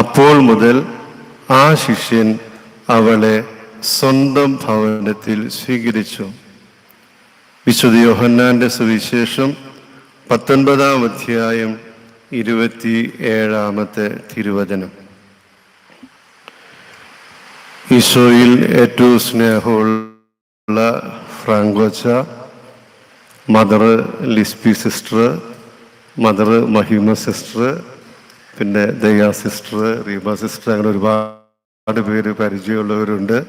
അപ്പോൾ മുതൽ ആ ശിഷ്യൻ അവളെ സ്വന്തം ഭവനത്തിൽ സ്വീകരിച്ചു. വിശുദ്ധ യോഹന്നാന്റെ സുവിശേഷം പത്തൊൻപതാം അധ്യായം ഇരുപത്തി ഏഴാമത്തെ തിരുവചനം. ഈശോയിൽ ഏറ്റവും സ്നേഹമുള്ള ഫ്രാങ്കോച്ച mother Lispy sister mother Mahima sister പിന്നെ ദയ സിസ്റ്റർ റീബ സിസ്റ്റർ അങ്ങനെ ഒരുപാട് പേര് പരിചയമുള്ളവരുണ്ട്.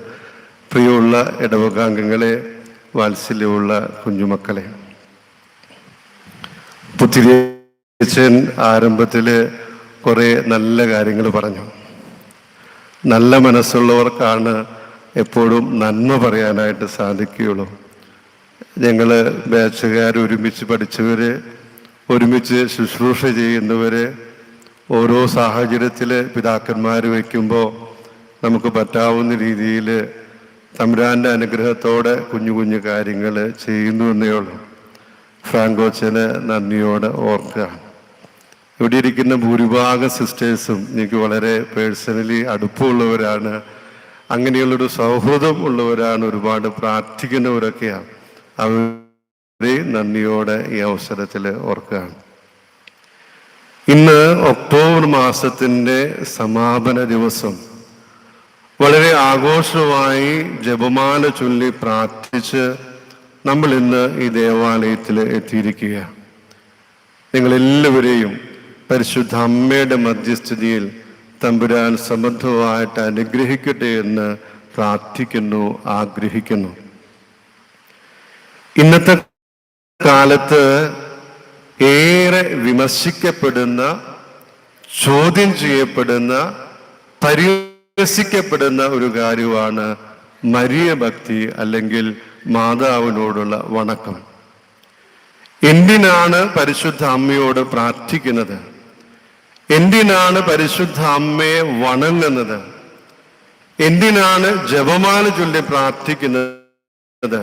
പ്രിയമുള്ള ഇടവകാംഗങ്ങളെ വാത്സല്യമുള്ള കുഞ്ഞുമക്കളെ. പുത്തിരിയച്ചൻ ആരംഭത്തിൽ കുറേ നല്ല കാര്യങ്ങൾ പറഞ്ഞു. നല്ല മനസ്സുള്ളവർക്കാണ് എപ്പോഴും നന്മ പറയാനായിട്ട് സാധിക്കുകയുള്ളൂ. ഞങ്ങൾ ബാച്ചുകാർ ഒരുമിച്ച് പഠിച്ചവർ ഒരുമിച്ച് ശുശ്രൂഷ ചെയ്യുന്നവര് ഓരോ സാഹചര്യത്തിൽ പിതാക്കന്മാർ വയ്ക്കുമ്പോൾ നമുക്ക് പറ്റാവുന്ന രീതിയിൽ തമ്പുരാന്റെ അനുഗ്രഹത്തോടെ കുഞ്ഞു കുഞ്ഞു കാര്യങ്ങൾ ചെയ്യുന്നു എന്നേ ഉള്ളൂ. ഫ്രാങ്കോച്ചനെ നന്ദിയോടെ ഓർക്കുക. ഇവിടെ ഇരിക്കുന്ന ഭൂരിഭാഗം സിസ്റ്റേഴ്സും എനിക്ക് വളരെ പേഴ്സണലി അടുപ്പമുള്ളവരാണ്. അങ്ങനെയുള്ളൊരു സൗഹൃദം ഉള്ളവരാണ് ഒരുപാട് പ്രാർത്ഥിക്കുന്നവരൊക്കെയാണ്. അവരെ നന്ദിയോടെ ഈ അവസരത്തിൽ ഓർക്കുകയാണ് ഇന്ന് ഒക്ടോബർ മാസത്തിന്റെ സമാപന ദിവസം. വളരെ ആഘോഷമായി ജപമാല ചൊല്ലി പ്രാർത്ഥിച്ച് നമ്മൾ ഇന്ന് ഈ ദേവാലയത്തിൽ എത്തിയിരിക്കുകയാണ് നിങ്ങളെല്ലാവരെയും പരിശുദ്ധ അമ്മയുടെ മധ്യസ്ഥിതിയിൽ തമ്പുരാൻ സമൃദ്ധമായിട്ട് അനുഗ്രഹിക്കട്ടെ എന്ന് പ്രാർത്ഥിക്കുന്നു ആഗ്രഹിക്കുന്നു. ഇന്നത്തെ കാലത്ത് ഏറെ വിമർശിക്കപ്പെടുന്ന ചോദ്യം ചെയ്യപ്പെടുന്ന പരിഹസിക്കപ്പെടുന്ന ഒരു കാര്യമാണ് മരിയ ഭക്തി അല്ലെങ്കിൽ മാതാവിനോടുള്ള വണക്കം. എന്തിനാണ് പരിശുദ്ധ അമ്മയോട് പ്രാർത്ഥിക്കുന്നത്? എന്തിനാണ് പരിശുദ്ധ അമ്മയെ വണങ്ങുന്നത്? എന്തിനാണ് ജപമാല ചൊല്ലി പ്രാർത്ഥിക്കുന്നത്?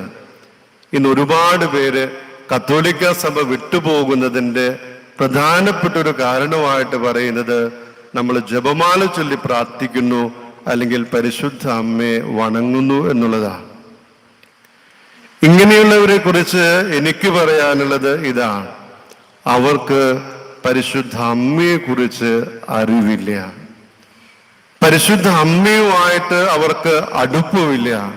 ഇന്ന് ഒരുപാട് പേര് കത്തോലിക്ക സഭ വിട്ടുപോകുന്നതിന്റെ പ്രധാനപ്പെട്ട ഒരു കാരണമായിട്ട് പറയുന്നത് നമ്മൾ ജപമാല ചൊല്ലി പ്രാർത്ഥിക്കുന്നു അല്ലെങ്കിൽ പരിശുദ്ധ അമ്മയെ വണങ്ങുന്നു എന്നുള്ളതാണ്. ഇങ്ങനെയുള്ളവരെ കുറിച്ച് എനിക്ക് പറയാനുള്ളത് ഇതാണ്. അവർക്ക് പരിശുദ്ധ അമ്മയെ കുറിച്ച് അറിവില്ല. പരിശുദ്ധ അമ്മയുമായിട്ട് അവർക്ക് അടുപ്പമില്ല.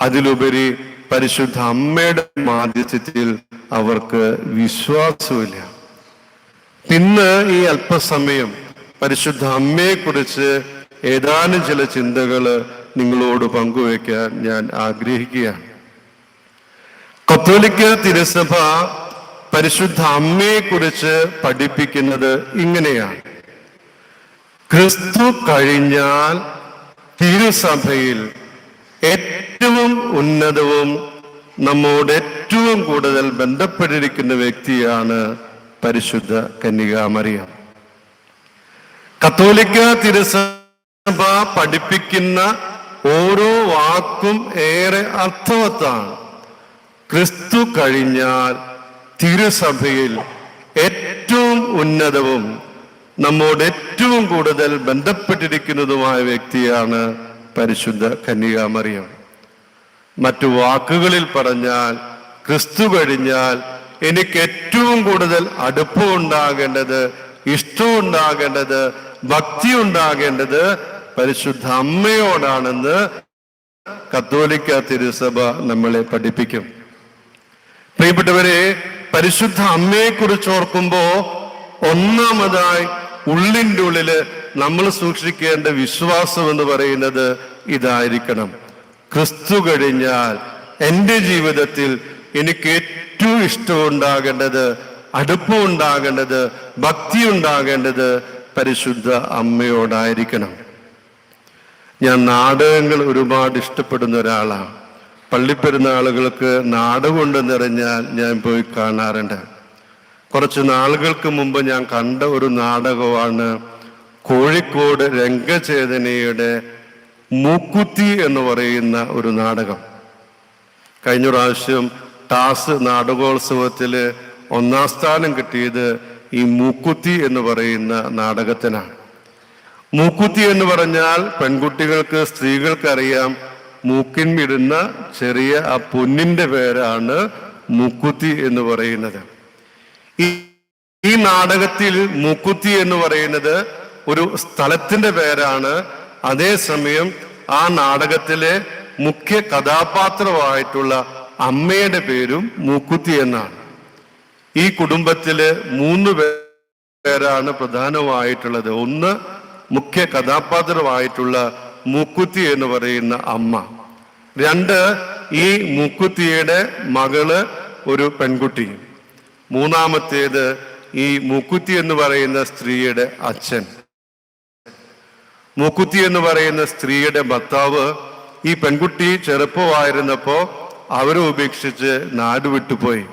അതിലുപരി പരിശുദ്ധ അമ്മയുടെ മാധ്യസ്ഥത്തിൽ അവർക്ക് വിശ്വാസമില്ല. ഇന്ന് ഈ അല്പസമയം പരിശുദ്ധ അമ്മയെ കുറിച്ച് ഏതാനും ചില ചിന്തകൾ നിങ്ങളോട് പങ്കുവയ്ക്കാൻ ഞാൻ ആഗ്രഹിക്കുകയാണ്. കത്തോലിക്ക തിരുസഭ പരിശുദ്ധ അമ്മയെ കുറിച്ച് പഠിപ്പിക്കുന്നത് ഇങ്ങനെയാണ്. ക്രിസ്തു കഴിഞ്ഞാൽ തിരുസഭയിൽ ഏറ്റവും ഉന്നതവും നമ്മോട് ഏറ്റവും കൂടുതൽ ബന്ധപ്പെട്ടിരിക്കുന്ന വ്യക്തിയാണ് പരിശുദ്ധ കന്യകാമറിയ കത്തോലിക്ക തിരുസഭ പഠിപ്പിക്കുന്ന ഓരോ വാക്കും ഏറെ അർത്ഥവത്താണ്. ക്രിസ്തു കഴിഞ്ഞാൽ തിരുസഭയിൽ ഏറ്റവും ഉന്നതവും നമ്മോട് ഏറ്റവും കൂടുതൽ ബന്ധപ്പെട്ടിരിക്കുന്നതുമായ വ്യക്തിയാണ് പരിശുദ്ധ കന്യകാമറിയം. മറ്റു വാക്കുകളിൽ പറഞ്ഞാൽ ക്രിസ്തു കഴിഞ്ഞാൽ എനിക്ക് ഏറ്റവും കൂടുതൽ അടുപ്പം ഉണ്ടാകേണ്ടത് ഇഷ്ടം ഉണ്ടാകേണ്ടത് ഭക്തി ഉണ്ടാകേണ്ടത് പരിശുദ്ധ അമ്മയോടാണെന്ന് കത്തോലിക്ക തിരുസഭ നമ്മളെ പഠിപ്പിക്കും. പ്രിയപ്പെട്ടവരെ പരിശുദ്ധ അമ്മയെ കുറിച്ച് ഓർക്കുമ്പോ ഒന്നാമതായി ഉള്ളിന്റെ ഉള്ളിൽ നമ്മൾ സൂക്ഷിക്കേണ്ട വിശ്വാസം എന്ന് പറയുന്നത് ഇതായിരിക്കണം. ക്രിസ്തു കഴിഞ്ഞാൽ എന്റെ ജീവിതത്തിൽ എനിക്ക് ഏറ്റവും ഇഷ്ടം ഉണ്ടാകേണ്ടത് അടുപ്പം ഉണ്ടാകേണ്ടത് ഭക്തി ഉണ്ടാകേണ്ടത് പരിശുദ്ധ അമ്മയോടായിരിക്കണം. ഞാൻ നാടകങ്ങൾ ഒരുപാട് ഇഷ്ടപ്പെടുന്ന ഒരാളാണ്. പള്ളിപ്പെരുന്നാളുകൾക്ക് നാടകം കൊണ്ട് നിറഞ്ഞാൽ ഞാൻ പോയി കാണാറുണ്ട്. കുറച്ച് നാളുകൾക്ക് മുമ്പ് ഞാൻ കണ്ട ഒരു നാടകമാണ് കോഴിക്കോട് രംഗചേതനയുടെ മൂക്കുത്തി എന്ന് പറയുന്ന ഒരു നാടകം. കഴിഞ്ഞ പ്രാവശ്യം ടാസ് നാടകോത്സവത്തിൽ ഒന്നാം സ്ഥാനം കിട്ടിയത് ഈ മൂക്കുത്തി എന്ന് പറയുന്ന നാടകത്തിനാണ്. മൂക്കുത്തി എന്ന് പറഞ്ഞാൽ പെൺകുട്ടികൾക്ക് സ്ത്രീകൾക്കറിയാം മൂക്കിൻമിടുന്ന ചെറിയ ആ പൊന്നിന്റെ പേരാണ് മൂക്കുത്തി എന്ന് പറയുന്നത്. ഈ നാടകത്തിൽ മൂക്കുത്തി എന്ന് പറയുന്നത് ഒരു സ്ഥലത്തിന്റെ പേരാണ്. അതേസമയം ആ നാടകത്തിലെ മുഖ്യ കഥാപാത്രമായിട്ടുള്ള അമ്മയുടെ പേരും മൂക്കുത്തി എന്നാണ്. ഈ കുടുംബത്തിലെ മൂന്ന് പേരാണ് പ്രധാനമായിട്ടുള്ളത്. ഒന്ന് മുഖ്യ കഥാപാത്രമായിട്ടുള്ള മൂക്കുത്തി എന്ന് പറയുന്ന അമ്മ. രണ്ട് ഈ മൂക്കുത്തിയുടെ മകൾ ഒരു പെൺകുട്ടി. മൂന്നാമത്തേത് ഈ മൂക്കുത്തി എന്ന് പറയുന്ന സ്ത്രീയുടെ അച്ഛൻ. മൂക്കുത്തി എന്ന് പറയുന്ന സ്ത്രീയുടെ ഭർത്താവ് ഈ പെൺകുട്ടി ചെറുപ്പമായിരുന്നപ്പോ അവരെ ഉപേക്ഷിച്ച് നാട് വിട്ടുപോയി.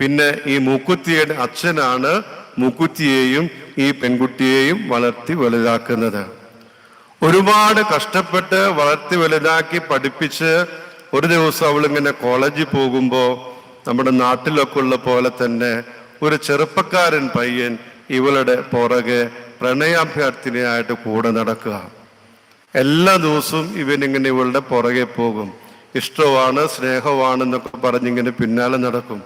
പിന്നെ ഈ മൂക്കുത്തിയുടെ അച്ഛനാണ് മൂക്കുത്തിയെയും ഈ പെൺകുട്ടിയെയും വളർത്തി വലുതാക്കുന്നത്. ഒരുപാട് കഷ്ടപ്പെട്ട് വളർത്തി വലുതാക്കി പഠിപ്പിച്ച് ഒരു ദിവസം അവളിങ്ങനെ കോളേജിൽ പോകുമ്പോൾ നമ്മുടെ നാട്ടിലൊക്കെ ഉള്ള പോലെ തന്നെ ഒരു ചെറുപ്പക്കാരൻ പയ്യൻ ഇവളുടെ പുറകെ പ്രണയാഭ്യർത്ഥനയായിട്ട് കൂടെ നടക്കുക. എല്ലാ ദിവസവും ഇവനിങ്ങനെ ഇവളുടെ പുറകെ പോകും. ഇഷ്ടമാണ് സ്നേഹമാണ് എന്നൊക്കെ പറഞ്ഞിങ്ങനെ പിന്നാലെ നടക്കും.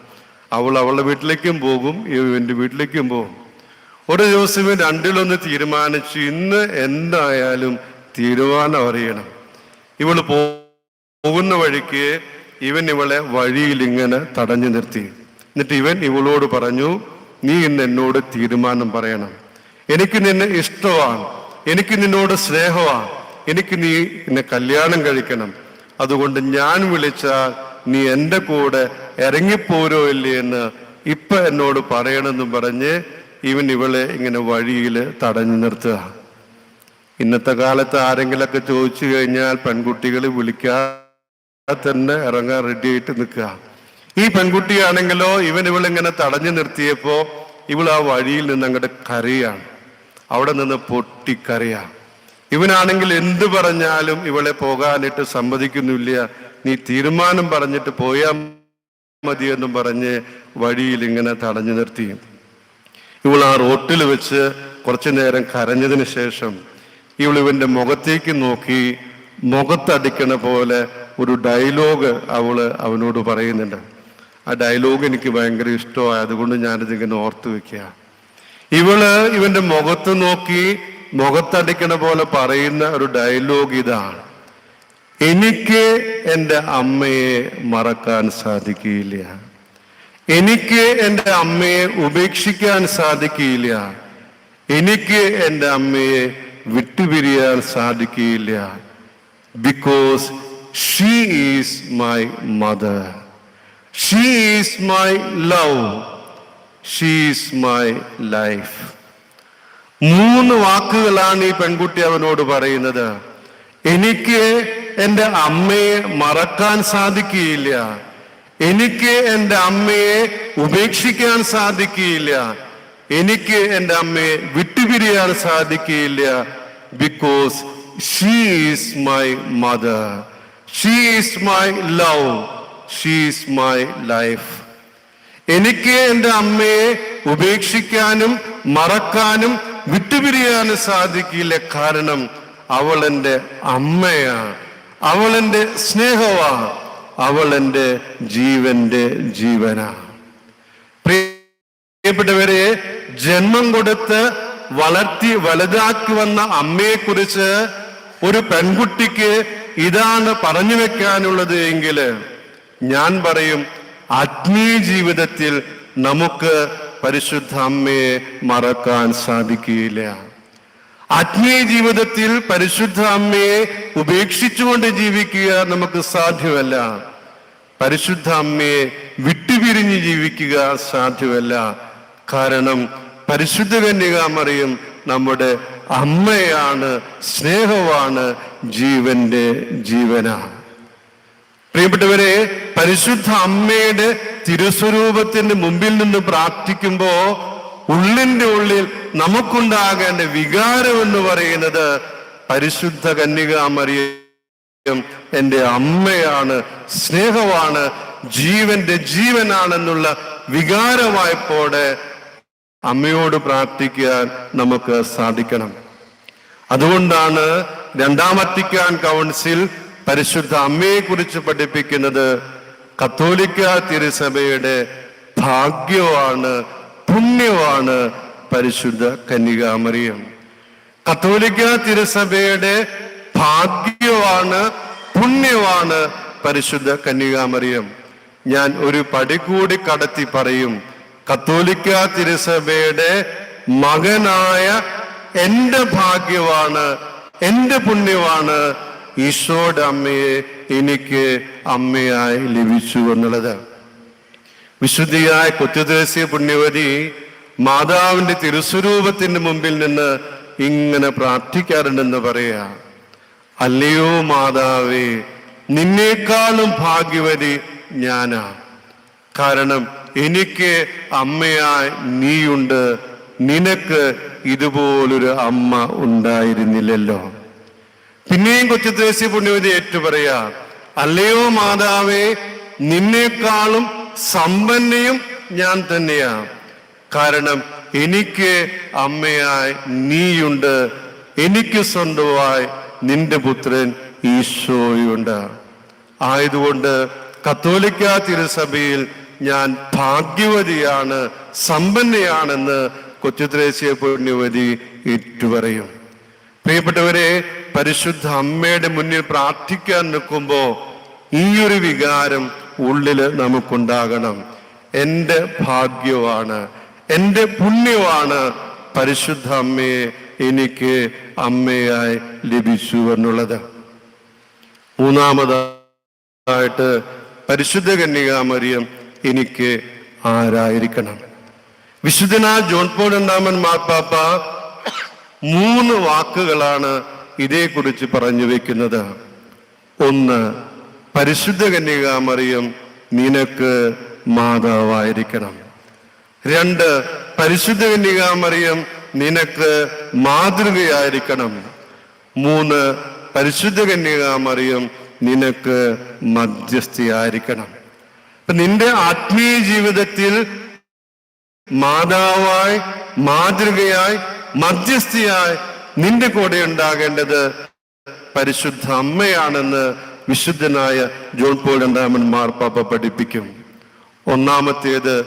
അവൾ അവളുടെ വീട്ടിലേക്കും പോകും ഇവന്റെ വീട്ടിലേക്കും പോകും. ഒരു ദിവസം ഇവൻ രണ്ടിലൊന്ന് തീരുമാനിച്ചു ഇന്ന് എന്തായാലും തീരുമാനം അറിയണം. ഇവൾ പോകുന്ന വഴിക്ക് ഇവൻ ഇവളെ വഴിയിൽ ഇങ്ങനെ തടഞ്ഞു നിർത്തി. എന്നിട്ട് ഇവൻ ഇവളോട് പറഞ്ഞു നീ ഇന്ന് എന്നോട് തീരുമാനം പറയണം. എനിക്ക് നിന്നെ ഇഷ്ടമാണ് എനിക്ക് നിന്നോട് സ്നേഹമാണ് എനിക്ക് നീ എന്നെ കല്യാണം കഴിക്കണം. അതുകൊണ്ട് ഞാൻ വിളിച്ചാൽ നീ എന്റെ കൂടെ ഇറങ്ങിപ്പോരോ ഇല്ലേ എന്ന് ഇപ്പൊ എന്നോട് പറയണമെന്ന് പറഞ്ഞ് ഇവൻ ഇവളെ ഇങ്ങനെ വഴിയിൽ തടഞ്ഞു നിർത്തുക. ഇന്നത്തെ കാലത്ത് ആരെങ്കിലൊക്കെ ചോദിച്ചു കഴിഞ്ഞാൽ പെൺകുട്ടികൾ വിളിക്കാതെ തന്നെ ഇറങ്ങാൻ റെഡി ആയിട്ട് നിൽക്കുക. ഈ പെൺകുട്ടിയാണെങ്കിലോ ഇവൻ ഇവളിങ്ങനെ തടഞ്ഞു നിർത്തിയപ്പോ ഇവൾ ആ വഴിയിൽ നിന്ന് അങ്ങോട്ട് കരയാണ്. അവിടെ നിന്ന് പൊട്ടിക്കറിയാം ഇവനാണെങ്കിൽ എന്ത് പറഞ്ഞാലും ഇവളെ പോകാനിട്ട് സമ്മതിക്കുന്നില്ല. നീ തീരുമാനം പറഞ്ഞിട്ട് പോയാ എന്നും പറഞ്ഞ് വഴിയിൽ ഇങ്ങനെ തടഞ്ഞു നിർത്തി. ഇവൾ ആ റോട്ടിൽ വെച്ച് കുറച്ചു നേരം കരഞ്ഞതിന് ശേഷം ഇവൾ ഇവന്റെ മുഖത്തേക്ക് നോക്കി മുഖത്തടിക്കണ പോലെ ഒരു ഡയലോഗ് അവൾ അവനോട് പറയുന്നുണ്ട്. ആ ഡയലോഗ് എനിക്ക് ഭയങ്കര ഇഷ്ടമായി അതുകൊണ്ട് ഞാനിത് ഇങ്ങനെ ഓർത്തു വെക്കുക ഇവൾ ഇവന്റെ മുഖത്ത് നോക്കി മുഖത്തടിക്കണ പോലെ പറയുന്ന ഒരു ഡയലോഗ് ഇതാണ്. എനിക്ക് എന്റെ അമ്മയെ മറക്കാൻ സാധിക്കില്ല എനിക്ക് എന്റെ അമ്മയെ ഉപേക്ഷിക്കാൻ സാധിക്കില്ല എനിക്ക് എന്റെ അമ്മയെ വിട്ടുപിരിയാൻ സാധിക്കില്ല because she is my mother she is my love she is my life മൂന്ന് വാക്കുകളാണ് ഈ പെൺകുട്ടി അവനോട് പറയുന്നത് എനിക്ക് എൻ്റെ അമ്മയെ മറക്കാൻ സാധിക്കുകയില്ല എനിക്ക് എൻ്റെ അമ്മയെ ഉപേക്ഷിക്കാൻ സാധിക്കുകയില്ല എനിക്ക് എൻ്റെ അമ്മയെ വിട്ടുപിരിയാൻ സാധിക്കുകയില്ല because she is my mother she is my love she is my life എനിക്ക് എന്റെ അമ്മയെ ഉപേക്ഷിക്കാനും മറക്കാനും വിട്ടുപിരിയാനും സാധിക്കില്ല കാരണം അവൾ എന്റെ അമ്മയാണ്. അവൾ എന്റെ സ്നേഹമാണ്. അവൾ എന്റെ ജീവന്റെ ജീവനാണ്. പ്രിയപ്പെട്ടവരെ ജന്മം കൊടുത്ത് വളർത്തി വലുതാക്കി വന്ന അമ്മയെ കുറിച്ച് ഒരു പെൺകുട്ടിക്ക് ഇതാണ് പറഞ്ഞു വെക്കാനുള്ളത് എങ്കിൽ ഞാൻ പറയും ആത്മീയ ജീവിതത്തിൽ നമുക്ക് പരിശുദ്ധ അമ്മയെ മറക്കാൻ സാധിക്കുകയില്ല. ആത്മീയ ജീവിതത്തിൽ പരിശുദ്ധ അമ്മയെ ഉപേക്ഷിച്ചുകൊണ്ട് ജീവിക്കുക നമുക്ക് സാധ്യമല്ല. പരിശുദ്ധ അമ്മയെ വിട്ടുപിരിഞ്ഞ് ജീവിക്കുക സാധ്യമല്ല. കാരണം പരിശുദ്ധ കന്യകാമറിയും നമ്മുടെ അമ്മയാണ് സ്നേഹമാണ് ജീവന്റെ ജീവനാണ്. പ്രിയപ്പെട്ടവരെ പരിശുദ്ധ അമ്മയുടെ തിരുസ്വരൂപത്തിന്റെ മുമ്പിൽ നിന്ന് പ്രാർത്ഥിക്കുമ്പോ ഉള്ളിന്റെ ഉള്ളിൽ നമുക്കുണ്ടാകേണ്ട വികാരം എന്ന് പറയുന്നത് പരിശുദ്ധ കന്യക കന്യകാമറിയം എന്റെ അമ്മയാണ് സ്നേഹമാണ് ജീവന്റെ ജീവനാണെന്നുള്ള വികാരമായപ്പോടെ അമ്മയോട് പ്രാർത്ഥിക്കാൻ നമുക്ക് സാധിക്കണം. അതുകൊണ്ടാണ് രണ്ടാമത്തിക്കാൻ കൗൺസിൽ പരിശുദ്ധ അമ്മയെ കുറിച്ച് പഠിപ്പിക്കുന്നത് കത്തോലിക്ക തിരുസഭയുടെ ഭാഗ്യമാണ് പുണ്യമാണ് പരിശുദ്ധ കന്യകാമറിയം കത്തോലിക്ക തിരുസഭയുടെ ഭാഗ്യമാണ് പുണ്യമാണ് പരിശുദ്ധ കന്യകാമറിയം ഞാൻ ഒരു പടി കൂടി കടത്തി പറയും കത്തോലിക്ക തിരുസഭയുടെ മകനായ എന്റെ ഭാഗ്യമാണ് എന്റെ പുണ്യമാണ് ഈശോയുടെ അമ്മയെ എനിക്ക് അമ്മയായി ലഭിച്ചു എന്നുള്ളത്. വിശുദ്ധിയായ കൊച്ചുദേശീയ പുണ്യവതി മാതാവിന്റെ തിരുസ്വരൂപത്തിന്റെ മുമ്പിൽ നിന്ന് ഇങ്ങനെ പ്രാർത്ഥിക്കാറുണ്ടെന്ന് പറയാ അല്ലയോ മാതാവേ നിന്നേക്കാളും ഭാഗ്യവതി ഞാനാ. കാരണം എനിക്ക് അമ്മയായി നീയുണ്ട്. നിനക്ക് ഇതുപോലൊരു അമ്മ ഉണ്ടായിരുന്നില്ലല്ലോ. പിന്നെയും കൊച്ചുദേശീയ പുണ്യവതി ഏറ്റു പറയാ അല്ലയോ മാതാവേ നിന്നേക്കാളും സമ്പന്നയും ഞാൻ തന്നെയാ. കാരണം എനിക്ക് അമ്മയായി നീയുണ്ട്. എനിക്ക് സ്വന്തമായി നിന്റെ പുത്രൻ ഈശോയുണ്ട്. ആയതുകൊണ്ട് കത്തോലിക്ക തിരുസഭയിൽ ഞാൻ ഭാഗ്യവതിയാണ് സമ്പന്നയാണെന്ന് കൊച്ചുത്രേസ്യ പുണ്യവതി ഏറ്റുപറയും. പ്രിയപ്പെട്ടവരെ പരിശുദ്ധ അമ്മയുടെ മുന്നിൽ പ്രാർത്ഥിക്കാൻ നിൽക്കുമ്പോ ഈ ഒരു വികാരം ഉള്ളിൽ നമുക്കുണ്ടാകണം. എന്റെ ഭാഗ്യമാണ് എന്റെ പുണ്യമാണ് പരിശുദ്ധ അമ്മയെ എനിക്ക് അമ്മയായി ലഭിച്ചു എന്നുള്ളത്. മൂന്നാമതായിട്ട് പരിശുദ്ധ കന്യകാമറിയം എനിക്ക് ആരായിരിക്കണം? വിശുദ്ധനാ ജോൺ പോൾ രണ്ടാമൻ മാർപ്പാപ്പ മൂന്ന് വാക്കുകളാണ് ഇതേക്കുറിച്ച് പറഞ്ഞു വെക്കുന്നത്. ഒന്ന് പരിശുദ്ധ കന്യകാമറിയം നിനക്ക് മാതാവായിരിക്കണം. രണ്ട് പരിശുദ്ധ കന്യകാമറിയം നിനക്ക് മാതൃകയായിരിക്കണം. മൂന്ന് പരിശുദ്ധ കന്യകാമറിയം നിനക്ക് മധ്യസ്ഥയായിരിക്കണം. നിന്റെ ആത്മീയ ജീവിതത്തിൽ മാതാവായി മാതൃകയായി മധ്യസ്ഥയായി നിന്റെ കൂടെ ഉണ്ടാകേണ്ടത് പരിശുദ്ധ അമ്മയാണെന്ന് വിശുദ്ധനായ ജോൺ പോൾ രണ്ടാമൻ മാർപ്പാപ്പ പഠിപ്പിക്കും. ഒന്നാമത്തേത്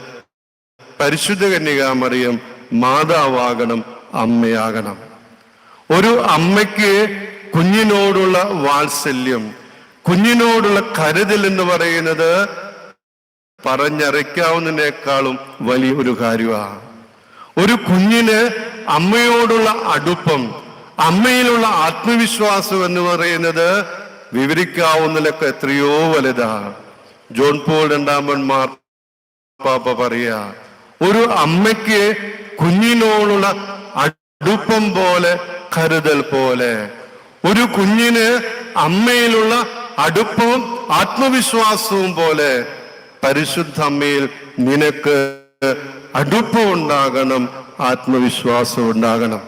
പരിശുദ്ധ കന്യകാമറിയം മാതാവാകണം അമ്മയാകണം. ഒരു അമ്മയ്ക്ക് കുഞ്ഞിനോടുള്ള വാത്സല്യം കുഞ്ഞിനോടുള്ള കരുതൽ എന്ന് പറയുന്നത് പറഞ്ഞറിയിക്കാവുന്നതിനേക്കാളും വലിയൊരു കാര്യമാണ്. ഒരു കുഞ്ഞിന് അമ്മയോടുള്ള അടുപ്പം അമ്മയിലുള്ള ആത്മവിശ്വാസം എന്ന് പറയുന്നത് വിവരിക്കാവുന്നതിലൊക്കെ എത്രയോ വലുതാണ് ജോൺ പോൾ രണ്ടാമൻ പാപ്പ പറയാ ഒരു അമ്മയ്ക്ക് കുഞ്ഞിനോടുള്ള അടുപ്പം പോലെ കരുതൽ പോലെ ഒരു കുഞ്ഞിന് അമ്മയിലുള്ള അടുപ്പവും ആത്മവിശ്വാസവും പോലെ പരിശുദ്ധ അമ്മയിൽ നിനക്ക് അടുപ്പം ഉണ്ടാകണം ആത്മവിശ്വാസം ഉണ്ടാകണം.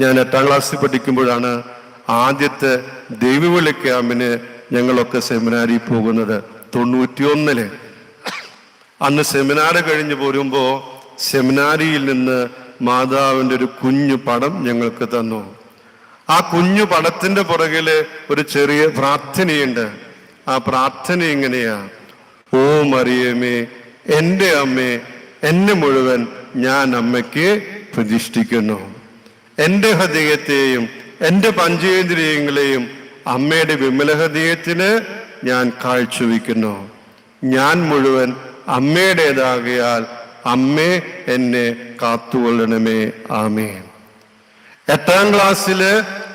ഞാൻ എട്ടാം ക്ലാസ്സിൽ പഠിക്കുമ്പോഴാണ് ആദ്യത്തെ ദൈവവിളി ക്യാമ്പിന് ഞങ്ങളൊക്കെ സെമിനാരിൽ പോകുന്നത് തൊണ്ണൂറ്റിയൊന്നിൽ. അന്ന് സെമിനാർ കഴിഞ്ഞ് പോരുമ്പോ സെമിനാരിയിൽ നിന്ന് മാതാവിന്റെ ഒരു കുഞ്ഞു പടം ഞങ്ങൾക്ക് തന്നു. ആ കുഞ്ഞു പടത്തിന്റെ പുറകിൽ ഒരു ചെറിയ പ്രാർത്ഥനയുണ്ട്. ആ പ്രാർത്ഥന ഇങ്ങനെയാ ഓ മറിയമേ എന്റെ അമ്മേ എന്നെ മുഴുവൻ ഞാൻ അമ്മയ്ക്ക് പ്രതിഷ്ഠിക്കുന്നു. എന്റെ ഹൃദയത്തെയും എന്റെ പഞ്ചേന്ദ്രിയങ്ങളെയും അമ്മയുടെ വിമല ഹൃദയത്തിന് ഞാൻ കാഴ്ചവെക്കുന്നു ഞാൻ മുഴുവൻ അമ്മയുടേതാകയാൽ അമ്മേ എന്നെ കാത്തുകൊള്ളണമേ. ആമേ എട്ടാം ക്ലാസ്സിൽ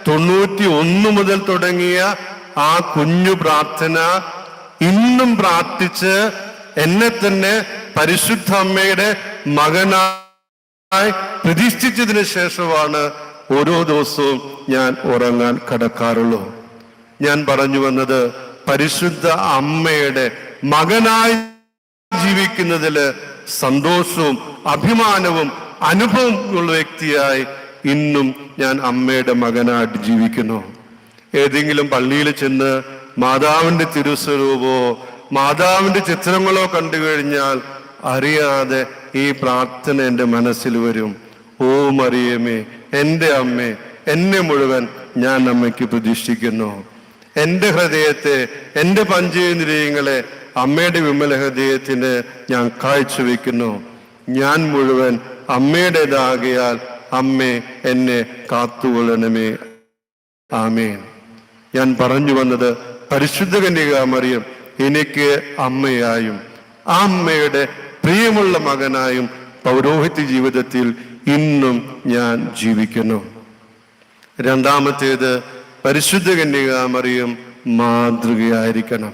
തൊണ്ണൂറ്റി ഒന്ന് മുതൽ തുടങ്ങിയ ആ കുഞ്ഞു പ്രാർത്ഥന ഇന്നും പ്രാർത്ഥിച്ച് എന്നെ തന്നെ പരിശുദ്ധ അമ്മയുടെ മകനായി പ്രതിഷ്ഠിച്ചതിന് ശേഷമാണ് ഓരോ ദിവസവും ഞാൻ ഉറങ്ങാൻ കടക്കാറുള്ളൂ. ഞാൻ പറഞ്ഞു വന്നത് പരിശുദ്ധ അമ്മയുടെ മകനായി ജീവിക്കുന്നതിൽ സന്തോഷവും അഭിമാനവും അനുഭവം ഉള്ള വ്യക്തിയായി ഇന്നും ഞാൻ അമ്മയുടെ മകനായിട്ട് ജീവിക്കുന്നു. ഏതെങ്കിലും പള്ളിയിൽ ചെന്ന് മാതാവിന്റെ തിരുസ്വരൂപോ മാതാവിന്റെ ചിത്രങ്ങളോ കണ്ടു കഴിഞ്ഞാൽ അറിയാതെ ഈ പ്രാർത്ഥന എന്റെ മനസ്സിൽ വരും. ഓ മറിയമേ എന്റെ അമ്മേ എന്നെ മുഴുവൻ ഞാൻ അമ്മയ്ക്ക് പ്രതിഷ്ഠിക്കുന്നു. എന്റെ ഹൃദയത്തെ എന്റെ പഞ്ചേന്ദ്രിയങ്ങളെ അമ്മയുടെ വിമല ഹൃദയത്തിന് ഞാൻ കാഴ്ചവെക്കുന്നു. ഞാൻ മുഴുവൻ അമ്മയുടേതാകിയാൽ അമ്മേ എന്നെ കാത്തുകൊള്ളണമേ. ആമേൻ. ഞാൻ പറഞ്ഞു വന്നത് പരിശുദ്ധ കന്യകാമറിയം എനിക്ക് അമ്മയായും ആ അമ്മയുടെ പ്രിയമുള്ള മകനായും പൗരോഹിത്യ ജീവിതത്തിൽ ഇന്നും ഞാൻ ജീവിക്കുന്നു. രണ്ടാമത്തേത് പരിശുദ്ധ കന്യകാമറിയും മാതൃകയായിരിക്കണം.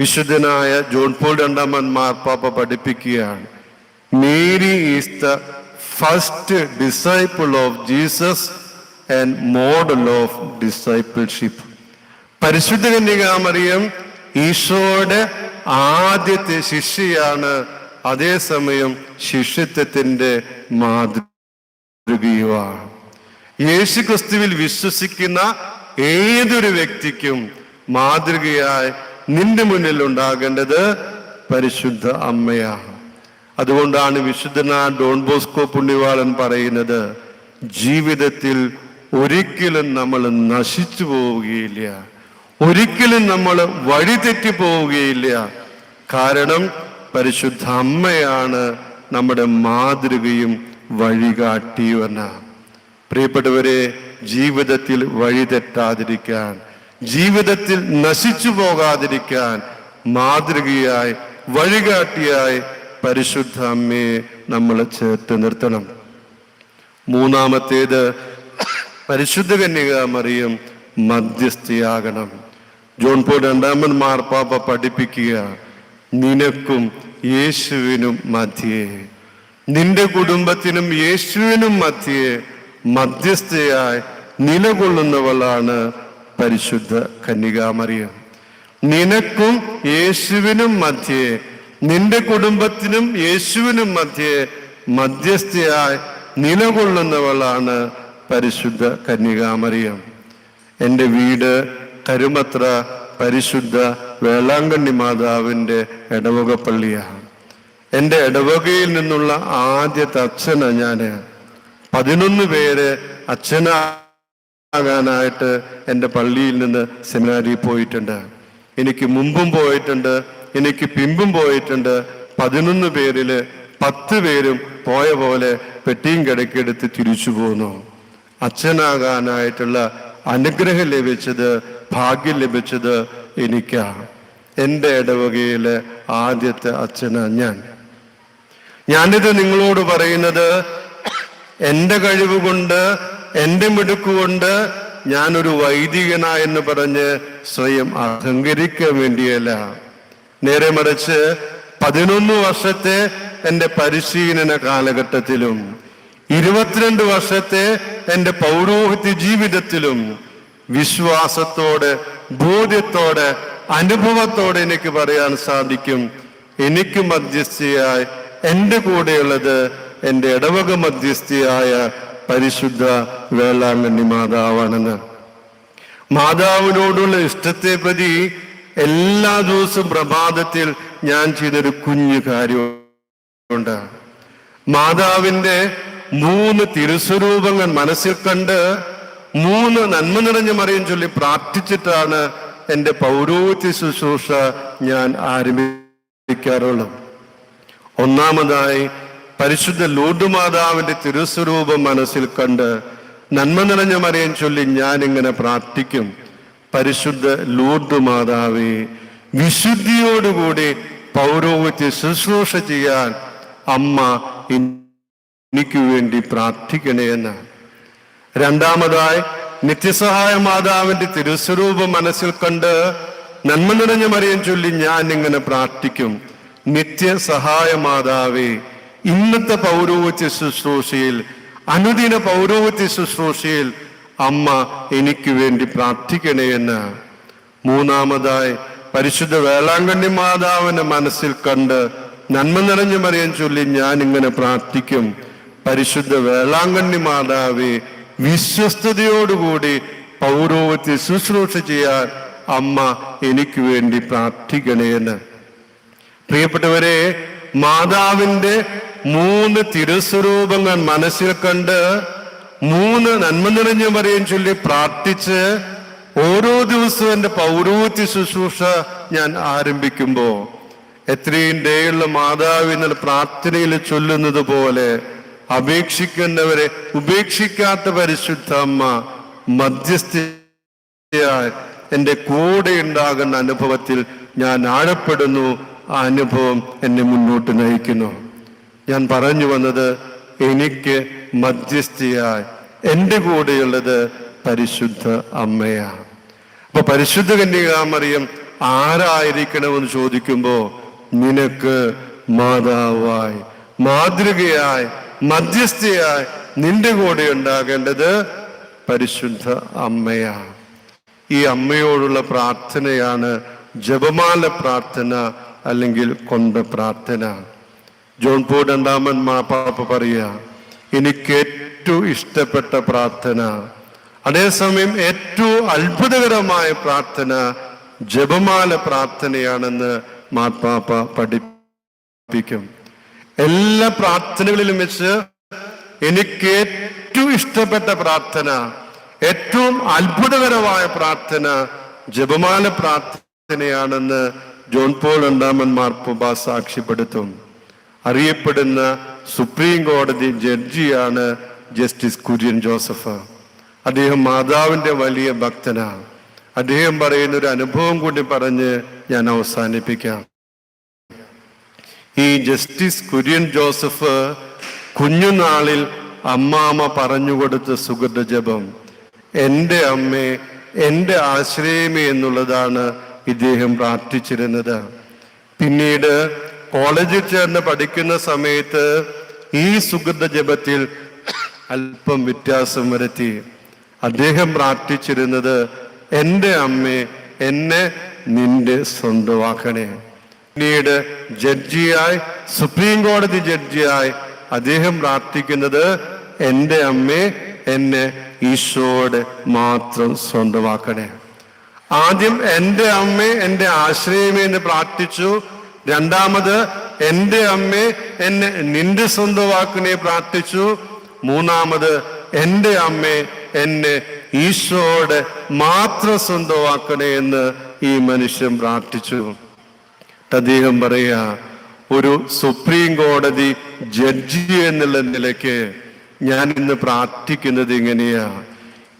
വിശുദ്ധനായ ജോൺ പോൾ രണ്ടാമൻ മാർപ്പാപ്പ പഠിപ്പിക്കുകയാണ്. Mary is the first disciple of Jesus and model of discipleship. പരിശുദ്ധ കന്യകാമറിയം ഈശോയുടെ ആദ്യത്തെ ശിഷ്യയാണ് അതേസമയം ശിഷ്യത്വത്തിന്റെ മാതൃകയുമാണ്. യേശു ക്രിസ്തുവിൽ വിശ്വസിക്കുന്ന ഏതൊരു വ്യക്തിക്കും മാതൃകയായി നിന്റെ മുന്നിൽ ഉണ്ടാകേണ്ടത് പരിശുദ്ധ അമ്മയാണ്. അതുകൊണ്ടാണ് വിശുദ്ധനാ ഡോൺ ബോസ്കോ പുണ്യവാളൻ പറയുന്നത് ജീവിതത്തിൽ ഒരിക്കലും നമ്മൾ നശിച്ചു പോവുകയില്ല. ഒരിക്കലും നമ്മൾ വഴിതെറ്റി പോവുകയില്ല. കാരണം പരിശുദ്ധ അമ്മയാണ് നമ്മുടെ മാതൃകയും വഴികാട്ടിയുവന പ്രിയപ്പെട്ടവരെ ജീവിതത്തിൽ വഴിതെറ്റാതിരിക്കാൻ ജീവിതത്തിൽ നശിച്ചു പോകാതിരിക്കാൻ മാതൃകയായി വഴികാട്ടിയായി പരിശുദ്ധ അമ്മയെ നമ്മൾ ചേർത്ത് നിർത്തണം. മൂന്നാമത്തേത് പരിശുദ്ധ കന്യക മറിയം മധ്യസ്ഥയാകണം. ജോൺ പോൾ രണ്ടാമൻ മാർപ്പാപ്പ പഠിപ്പിക്കുക. നിനക്കും യേശുവിനും മധ്യേ. നിന്റെ കുടുംബത്തിനും യേശുവിനും മധ്യേ മധ്യസ്ഥയായി നിലകൊള്ളുന്നവളാണ് പരിശുദ്ധ കന്യകാമറിയം. നിനക്കും യേശുവിനും മധ്യേ നിന്റെ കുടുംബത്തിനും യേശുവിനും മധ്യേ മധ്യസ്ഥയായി നിലകൊള്ളുന്നവളാണ് പരിശുദ്ധ കന്യകാമറിയം. എന്റെ വീട് കരുമത്ര പരിശുദ്ധ വേളാങ്കണ്ണി മാതാവിന്റെ ഇടവക പള്ളിയാണ് എന്റെ ഇടവകയിൽ നിന്നുള്ള ആദ്യത്തെ അച്ഛന ഞാൻ. പതിനൊന്ന് പേര് അച്ഛനാകാനായിട്ട് എന്റെ പള്ളിയിൽ നിന്ന് സെമിനാരിൽ പോയിട്ടുണ്ട്. എനിക്ക് മുമ്പും പോയിട്ടുണ്ട് എനിക്ക് പിമ്പും പോയിട്ടുണ്ട്. പതിനൊന്ന് പേരിൽ പത്ത് പേരും പോയ പോലെ പെട്ടിയും കിടക്കെടുത്ത് തിരിച്ചു പോന്നു. അച്ഛനാകാനായിട്ടുള്ള അനുഗ്രഹം ലഭിച്ചത് ഭാഗ്യം ലഭിച്ചത് എനിക്കാണ്. എന്റെ ഇടവകയിലെ ആദ്യത്തെ അച്ഛനാ ഞാൻ. ഞാനിത് നിങ്ങളോട് പറയുന്നത് എന്റെ കഴിവ് കൊണ്ട് എന്റെ മിടുക്കുകൊണ്ട് ഞാനൊരു വൈദികന എന്ന് പറഞ്ഞ് സ്വയം അഹങ്കരിക്കാൻ വേണ്ടിയല്ല. നേരെ മറിച്ച് പതിനൊന്ന് വർഷത്തെ എന്റെ പരിശീലന കാലഘട്ടത്തിലും ഇരുപത്തിരണ്ട് വർഷത്തെ എന്റെ പൗരോഹിത്യ ജീവിതത്തിലും വിശ്വാസത്തോടെ ബോധ്യത്തോടെ അനുഭവത്തോടെ എനിക്ക് പറയാൻ സാധിക്കും. എനിക്ക് മധ്യസ്ഥയായി എന്റെ കൂടെയുള്ളത് എന്റെ ഇടവക മധ്യസ്ഥയായ പരിശുദ്ധ വേളാങ്കണ്ണി മാതാവാണെന്ന്. മാതാവിനോടുള്ള ഇഷ്ടത്തെ പ്രതി എല്ലാ ദിവസവും പ്രഭാതത്തിൽ ഞാൻ ചെയ്തൊരു കുഞ്ഞു കാര്യമുണ്ട്. മാതാവിന്റെ മൂന്ന് തിരുസ്വരൂപങ്ങൾ മനസ്സിൽ കണ്ട് മൂന്ന് നന്മ നിറഞ്ഞ മറിയും ചൊല്ലി പ്രാർത്ഥിച്ചിട്ടാണ് എന്റെ പൗരോഹിത്യ ശുശ്രൂഷ ഞാൻ ആരംഭിക്കാറുള്ളത്. ഒന്നാമതായി പരിശുദ്ധ ലൂർദ് മാതാവിന്റെ തിരുസ്വരൂപം മനസ്സിൽ കണ്ട് നന്മ നിറഞ്ഞ മറിയം ചൊല്ലി ഞാൻ ഇങ്ങനെ പ്രാർത്ഥിക്കും. പരിശുദ്ധ ലൂർദ് മാതാവേ വിശുദ്ധിയോടുകൂടി പൗരോഹിത്യ ശുശ്രൂഷ ചെയ്യാൻ അമ്മ എനിക്ക് വേണ്ടി പ്രാർത്ഥിക്കണേ എന്ന് രണ്ടാമതായി നിത്യസഹായ മാതാവിന്റെ തിരുസ്വരൂപം മനസ്സിൽ കണ്ട് നന്മ നിറഞ്ഞ മറിയം ചൊല്ലി ഞാൻ ഇങ്ങനെ പ്രാർത്ഥിക്കും. നിത്യസഹായ മാതാവേ ഇന്നത്തെ പൗരോഹിത്യ ശുശ്രൂഷയിൽ അനുദിന പൗരോഹിത്യ ശുശ്രൂഷയിൽ അമ്മ എനിക്ക് വേണ്ടി പ്രാർത്ഥിക്കണേ എന്ന്. മൂന്നാമതായി പരിശുദ്ധ വേളാങ്കണ്ണി മാതാവിനെ മനസ്സിൽ കണ്ട് നന്മ നിറഞ്ഞ മറിയം ചൊല്ലി ഞാൻ ഇങ്ങനെ പ്രാർത്ഥിക്കും. പരിശുദ്ധ വേളാങ്കണ്ണി മാതാവെ വിശ്വസ്തയോടുകൂടി പൗരോഹിത്യ ശുശ്രൂഷ ചെയ്യാൻ അമ്മ എനിക്ക് വേണ്ടി പ്രാർത്ഥിക്കണേന്ന് പ്രിയപ്പെട്ടവരെ മാതാവിന്റെ മൂന്ന് തിരുസ്വരൂപങ്ങൾ മനസ്സിൽ കണ്ട് മൂന്ന് നന്മ നിറഞ്ഞ പറയും ചൊല്ലി പ്രാർത്ഥിച്ച് ഓരോ ദിവസവും എന്റെ പൗരോഹിത്യ ശുശ്രൂഷ ഞാൻ ആരംഭിക്കുമ്പോൾ എത്രയും ദയുള്ള മാതാവ് പ്രാർത്ഥനയിൽ ചൊല്ലുന്നത് പോലെ അപേക്ഷിക്കുന്നവരെ ഉപേക്ഷിക്കാത്ത പരിശുദ്ധ അമ്മ മധ്യസ്ഥയായി എന്റെ കൂടെ ഉണ്ടാകുന്ന അനുഭവത്തിൽ ഞാൻ ആഴപ്പെടുന്നു. ആ അനുഭവം എന്നെ മുന്നോട്ട് നയിക്കുന്നു. ഞാൻ പറഞ്ഞു വന്നത് എനിക്ക് മധ്യസ്ഥയായി എന്റെ കൂടെയുള്ളത് പരിശുദ്ധ അമ്മയാണ്. അപ്പൊ പരിശുദ്ധ കന്യകാമറിയം ആരായിരിക്കണമെന്ന് ചോദിക്കുമ്പോൾ നിനക്ക് മാതാവായി മാതൃകയായി മധ്യസ്ഥയായി നിന്റെ കൂടെ ഉണ്ടാകേണ്ടത് പരിശുദ്ധ അമ്മയാണ്. ഈ അമ്മയോടുള്ള പ്രാർത്ഥനയാണ് ജപമാല പ്രാർത്ഥന അല്ലെങ്കിൽ കൊണ്ട പ്രാർത്ഥന. ജോൺ പോ രണ്ടാമൻ മാപ്പാപ്പ പറയുക എനിക്ക് ഏറ്റവും ഇഷ്ടപ്പെട്ട പ്രാർത്ഥന അതേസമയം ഏറ്റവും അത്ഭുതകരമായ പ്രാർത്ഥന ജപമാല പ്രാർത്ഥനയാണെന്ന് മാപ്പാപ്പ പഠിപ്പിക്കും. എല്ലാ പ്രാർത്ഥനകളിലും വെച്ച് എനിക്ക് ഏറ്റവും ഇഷ്ടപ്പെട്ട പ്രാർത്ഥന ഏറ്റവും അത്ഭുതകരമായ പ്രാർത്ഥന ജപമാല പ്രാർത്ഥനയാണെന്ന് ജോൺ പോൾ രണ്ടാമൻ മാർപ്പാപ്പ സാക്ഷ്യപ്പെടുത്തും. അറിയപ്പെടുന്ന സുപ്രീം കോടതി ജഡ്ജിയാണ് ജസ്റ്റിസ് കുര്യൻ ജോസഫ്. അദ്ദേഹം മാതാവിന്റെ വലിയ ഭക്തനാണ്. അദ്ദേഹം പറയുന്ന ഒരു അനുഭവം കൂടി പറഞ്ഞ് ഞാൻ അവസാനിപ്പിക്കാം. ഈ ജസ്റ്റിസ് കുര്യൻ ജോസഫ് കുഞ്ഞുനാളിൽ അമ്മാമ്മ പറഞ്ഞുകൊടുത്ത സുഗത ജപം എന്റെ അമ്മേ എന്റെ ആശ്രയമേ എന്നുള്ളതാണ് ഇദ്ദേഹം പ്രാർത്ഥിച്ചിരുന്നത്. പിന്നീട് കോളേജിൽ ചേർന്ന് പഠിക്കുന്ന സമയത്ത് ഈ സുഗത ജപത്തിൽ അല്പം വ്യത്യാസം വരുത്തി. അദ്ദേഹം പ്രാർത്ഥിച്ചിരുന്നത് എന്റെ അമ്മേ എന്നെ നിന്റെ സ്വന്തമാക്കണേ. പിന്നീട് ജഡ്ജിയായി സുപ്രീം കോടതി ജഡ്ജിയായി അദ്ദേഹം പ്രാർത്ഥിക്കുന്നത് എന്റെ അമ്മേ എന്നെ ഈശോയുടെ മാത്രം സ്വന്തമാക്കണേ. ആദ്യം എന്റെ അമ്മ എന്റെ ആശ്രയമേ എന്ന് പ്രാർത്ഥിച്ചു. രണ്ടാമത് എന്റെ അമ്മ എന്നെ നിന്റെ സ്വന്തമാക്കണേ പ്രാർത്ഥിച്ചു. മൂന്നാമത് എന്റെ അമ്മ എന്നെ ഈശോയുടെ മാത്രം സ്വന്തമാക്കണേ എന്ന് ഈ മനുഷ്യൻ പ്രാർത്ഥിച്ചു. അദ്ദേഹം പറയാ ഒരു സുപ്രീം കോടതി ജഡ്ജി എന്നുള്ള നിലയ്ക്ക് ഞാൻ ഇന്ന് പ്രാർത്ഥിക്കുന്നത് ഇങ്ങനെയാ.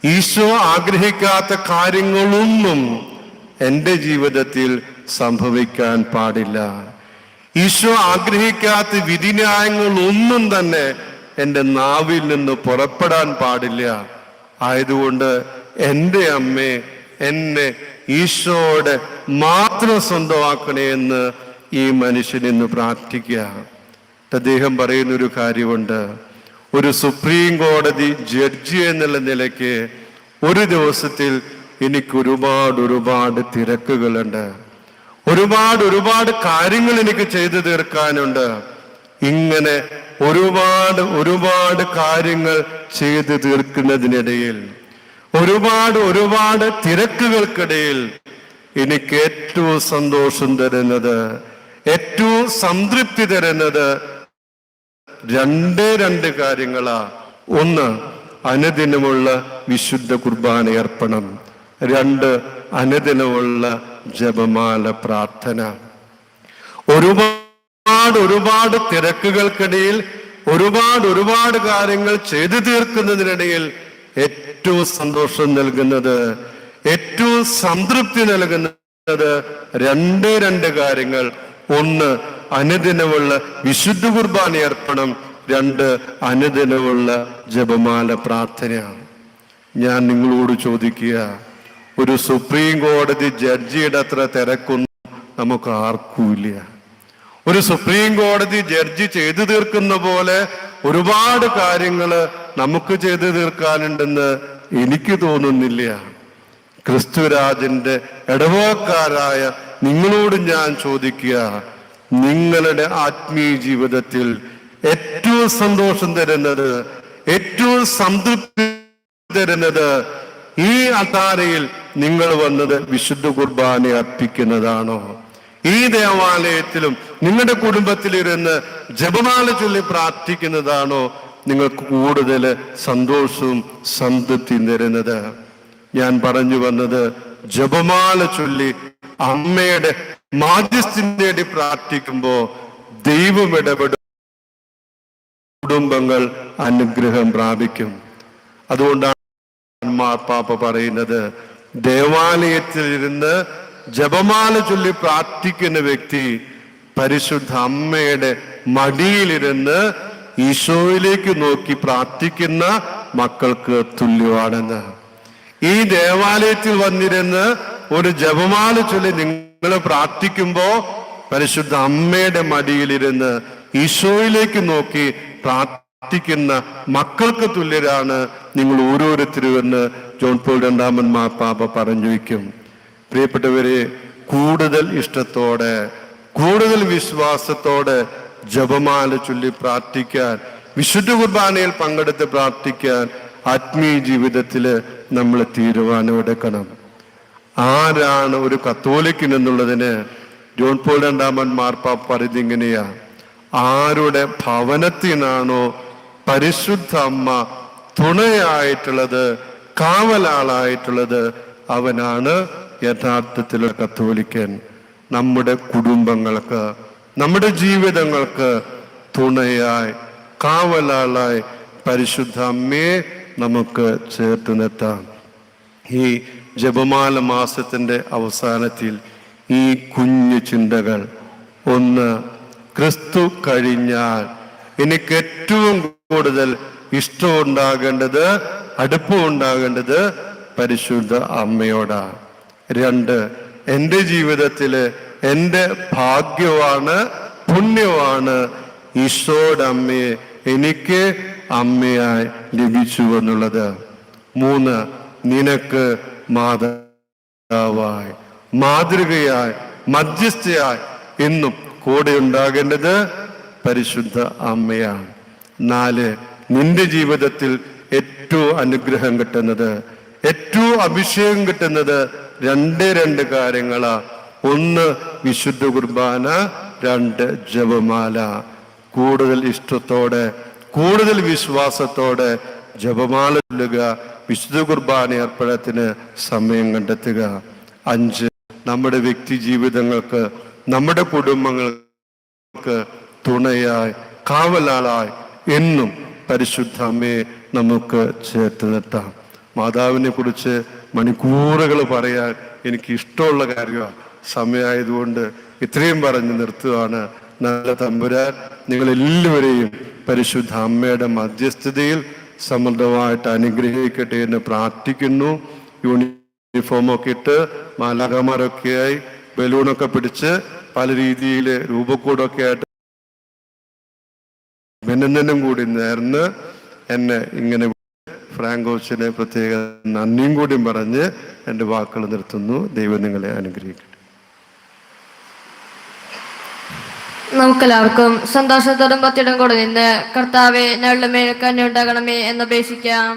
ഈശോ ആഗ്രഹിക്കാത്ത കാര്യങ്ങളൊന്നും എന്റെ ജീവിതത്തിൽ സംഭവിക്കാൻ പാടില്ല. ഈശോ ആഗ്രഹിക്കാത്ത വിധിന്യായങ്ങളൊന്നും തന്നെ എന്റെ നാവിൽ നിന്ന് പുറപ്പെടാൻ പാടില്ല. ആയതുകൊണ്ട് എന്റെ അമ്മേ എന്നെ ഈശോയുടെ മാത്രം സ്വന്തമാക്കണേ എന്ന് ഈ മനുഷ്യൻ ഇന്ന് പ്രാർത്ഥിക്കുക. അദ്ദേഹം പറയുന്ന ഒരു കാര്യമുണ്ട്. ഒരു സുപ്രീം കോടതി ജഡ്ജി എന്നുള്ള നിലയ്ക്ക് ഒരു ദിവസത്തിൽ എനിക്ക് ഒരുപാട് ഒരുപാട് തിരക്കുകളുണ്ട്. ഒരുപാട് ഒരുപാട് കാര്യങ്ങൾ എനിക്ക് ചെയ്തു തീർക്കാനുണ്ട്. ഇങ്ങനെ ഒരുപാട് ഒരുപാട് കാര്യങ്ങൾ ചെയ്തു തീർക്കുന്നതിനിടയിൽ ഒരുപാട് ഒരുപാട് തിരക്കുകൾക്കിടയിൽ എനിക്ക് ഏറ്റവും സന്തോഷം തരുന്നത് ഏറ്റവും സംതൃപ്തി തരുന്നത് രണ്ടേ രണ്ട് കാര്യങ്ങളാ. ഒന്ന് അനുദിനമുള്ള വിശുദ്ധ കുർബാന അർപ്പണം. രണ്ട് അനുദിനമുള്ള ജപമാല പ്രാർത്ഥന. ഒരുപാട് ഒരുപാട് തിരക്കുകൾക്കിടയിൽ ഒരുപാട് ഒരുപാട് കാര്യങ്ങൾ ചെയ്തു തീർക്കുന്നതിനിടയിൽ ഏറ്റവും സന്തോഷം നൽകുന്നത് ഏറ്റവും സംതൃപ്തി നൽകുന്നത് രണ്ട് രണ്ട് കാര്യങ്ങൾ. ഒന്ന് അനുദിനമുള്ള വിശുദ്ധ കുർബാന അർപ്പണം. രണ്ട് അനുദിനമുള്ള ജപമാല പ്രാർത്ഥനയാണ്. ഞാൻ നിങ്ങളോട് ചോദിക്കുക ഒരു സുപ്രീം കോടതി ജഡ്ജിയുടെ അത്ര തിരക്കൊന്നും നമുക്ക് ആർക്കുമില്ല. ഒരു സുപ്രീം കോടതി ജഡ്ജി ചെയ്തു തീർക്കുന്ന പോലെ ഒരുപാട് കാര്യങ്ങൾ നമുക്ക് ചെയ്തു തീർക്കാനുണ്ടെന്ന് എനിക്ക് തോന്നുന്നില്ല. ക്രിസ്തുരാജന്റെ ഇടവക്കാരായ നിങ്ങളോട് ഞാൻ ചോദിക്കുക നിങ്ങളുടെ ആത്മീയ ജീവിതത്തിൽ ഏറ്റവും സന്തോഷം തരുന്നത് ഏറ്റവും സംതൃപ്തി തരുന്നത് ഈ അതാരയിൽ നിങ്ങൾ വന്നത് വിശുദ്ധ കുർബാന അർപ്പിക്കുന്നതാണോ? ഈ ദേവാലയത്തിലും നിങ്ങളുടെ കുടുംബത്തിലിരുന്ന് ജപമാല ചൊല്ലി പ്രാർത്ഥിക്കുന്നതാണോ? നിങ്ങൾക്ക് കൂടുതൽ സന്തോഷവും സംതൃപ്തി തരുന്നത്. ഞാൻ പറഞ്ഞു വന്നത് ജപമാല ചൊല്ലി അമ്മയുടെ മാധ്യസ്ഥം നേടി പ്രാർത്ഥിക്കുമ്പോ ദൈവം ഇടപെടും. കുടുംബങ്ങൾ അനുഗ്രഹം പ്രാപിക്കും. അതുകൊണ്ടാണ് മാർപ്പാപ്പ പറയുന്നത് ദേവാലയത്തിൽ ഇരുന്ന് ജപമാല ചൊല്ലി പ്രാർത്ഥിക്കുന്ന വ്യക്തി പരിശുദ്ധ അമ്മയുടെ മടിയിലിരുന്ന് ഈശോയിലേക്ക് നോക്കി പ്രാർത്ഥിക്കുന്ന മക്കൾക്ക് തുല്യമാണെന്ന്. ഈ ദേവാലയത്തിൽ വന്നിരുന്ന് ഒരു ജപമാല ചൊല്ലി നിങ്ങൾ പ്രാർത്ഥിക്കുമ്പോ പരിശുദ്ധ അമ്മയുടെ മടിയിലിരുന്ന് ഈശോയിലേക്ക് നോക്കി പ്രാർത്ഥിക്കുന്ന മക്കൾക്ക് തുല്യരാണ് നിങ്ങൾ ഓരോരുത്തരും എന്ന് ജോൺ പോൾ രണ്ടാമൻ മാപ്പാപ്പ പറഞ്ഞു വയ്ക്കും പ്രിയപ്പെട്ടവരെ കൂടുതൽ ഇഷ്ടത്തോടെ കൂടുതൽ വിശ്വാസത്തോടെ ജപമാല ചൊല്ലി പ്രാർത്ഥിക്കാൻ വിശുദ്ധ കുർബാനയിൽ പങ്കെടുത്ത് പ്രാർത്ഥിക്കാൻ ആത്മീയ ജീവിതത്തിൽ നമ്മൾ തീരുമാനമെടുക്കണം. ആരാണ് ഒരു കത്തോലിക്കൻ എന്നുള്ളതിന് ജോൺ പോൾ രണ്ടാമൻ മാർപ്പാപ്പ പറയുന്നത് ഇങ്ങനെയാ. ആരുടെ ഭവനത്തിനാണോ പരിശുദ്ധ അമ്മ തുണയായിട്ടുള്ളത് കാവലാളായിട്ടുള്ളത് അവനാണ് യഥാർത്ഥത്തിലുള്ള കത്തോലിക്കൻ. നമ്മുടെ കുടുംബങ്ങൾക്ക് നമ്മുടെ ജീവിതങ്ങൾക്ക് തുണയായി കാവലാളായി പരിശുദ്ധ അമ്മയെ നമുക്ക് ചേർത്ത് നിർത്താം. ഈ ജപമാല മാസത്തിന്റെ അവസാനത്തിൽ ഈ കുഞ്ഞു ചിന്തകൾ. ഒന്ന് ക്രിസ്തു കഴിഞ്ഞാൽ എനിക്ക് ഏറ്റവും കൂടുതൽ ഇഷ്ടം ഉണ്ടാകേണ്ടത് അടുപ്പം ഉണ്ടാകേണ്ടത് പരിശുദ്ധ അമ്മയോടാണ് രണ്ട് എന്റെ ജീവിതത്തിൽ എന്റെ ഭാഗ്യമാണ് പുണ്യമാണ് ഈശോയുടെ എനിക്ക് അമ്മയായി ലഭിച്ചു എന്നുള്ളത് മൂന്ന് നിനക്ക് മാതാവായി മാതൃകയായി മധ്യസ്ഥയായി എന്നും കൂടെ ഉണ്ടാകേണ്ടത് പരിശുദ്ധ അമ്മയാണ്. നാല് നിന്റെ ജീവിതത്തിൽ ഏറ്റവും അനുഗ്രഹം കിട്ടുന്നത് ഏറ്റവും അഭിഷേകം കിട്ടുന്നത് രണ്ട് രണ്ട് കാര്യങ്ങളാ. ഒന്ന് വിശുദ്ധ കുർബാന രണ്ട് ജപമാല. കൂടുതൽ ഇഷ്ടത്തോടെ കൂടുതൽ വിശ്വാസത്തോടെ ജപമാല ചൊല്ലുക വിശുദ്ധ കുർബാന ഏർപ്പെടത്തിന് സമയം കണ്ടെത്തുക. അഞ്ച് നമ്മുടെ വ്യക്തി ജീവിതങ്ങൾക്ക് നമ്മുടെ കുടുംബങ്ങൾക്ക് തുണയായി കാവലാളായി എന്നും പരിശുദ്ധ അമ്മയെ നമുക്ക് ചേർത്ത് നിർത്താം. മാതാവിനെ കുറിച്ച് മണിക്കൂറുകൾ പറയാൻ എനിക്ക് ഇഷ്ടമുള്ള കാര്യമാണ്. സമയമായതുകൊണ്ട് ഇത്രയും പറഞ്ഞ് നിർത്തുകയാണ്. നല്ല തമ്പുരാൻ നിങ്ങൾ എല്ലാവരെയും പരിശുദ്ധ അമ്മയുടെ മധ്യസ്ഥതയിൽ സമൃദ്ധമായിട്ട് അനുഗ്രഹിക്കട്ടെ എന്ന് പ്രാർത്ഥിക്കുന്നു. യൂണിഫോമൊക്കെ ഇട്ട് മാലാകമാരൊക്കെയായി ബലൂണൊക്കെ പിടിച്ച് പല രീതിയിൽ രൂപക്കൂടൊക്കെ ആയിട്ട് അഭിനന്ദനം കൂടി നേർന്ന് എന്നെ ഇങ്ങനെ ഫ്രാങ്കോസിനെ പ്രത്യേക നന്ദിയും കൂടിയും പറഞ്ഞ് എന്റെ വാക്കുകൾ നിർത്തുന്നു. ദൈവം നിങ്ങളെ അനുഗ്രഹിക്കട്ടെ. നമുക്കെല്ലാവർക്കും സന്തോഷത്തോടും ഭക്തിയോടും കൂടെ നിന്ന് കർത്താവെ ഞങ്ങളുടെ മേൽ കണ്ണുണ്ടാകണമേ എന്ന് അപേക്ഷിക്കാം.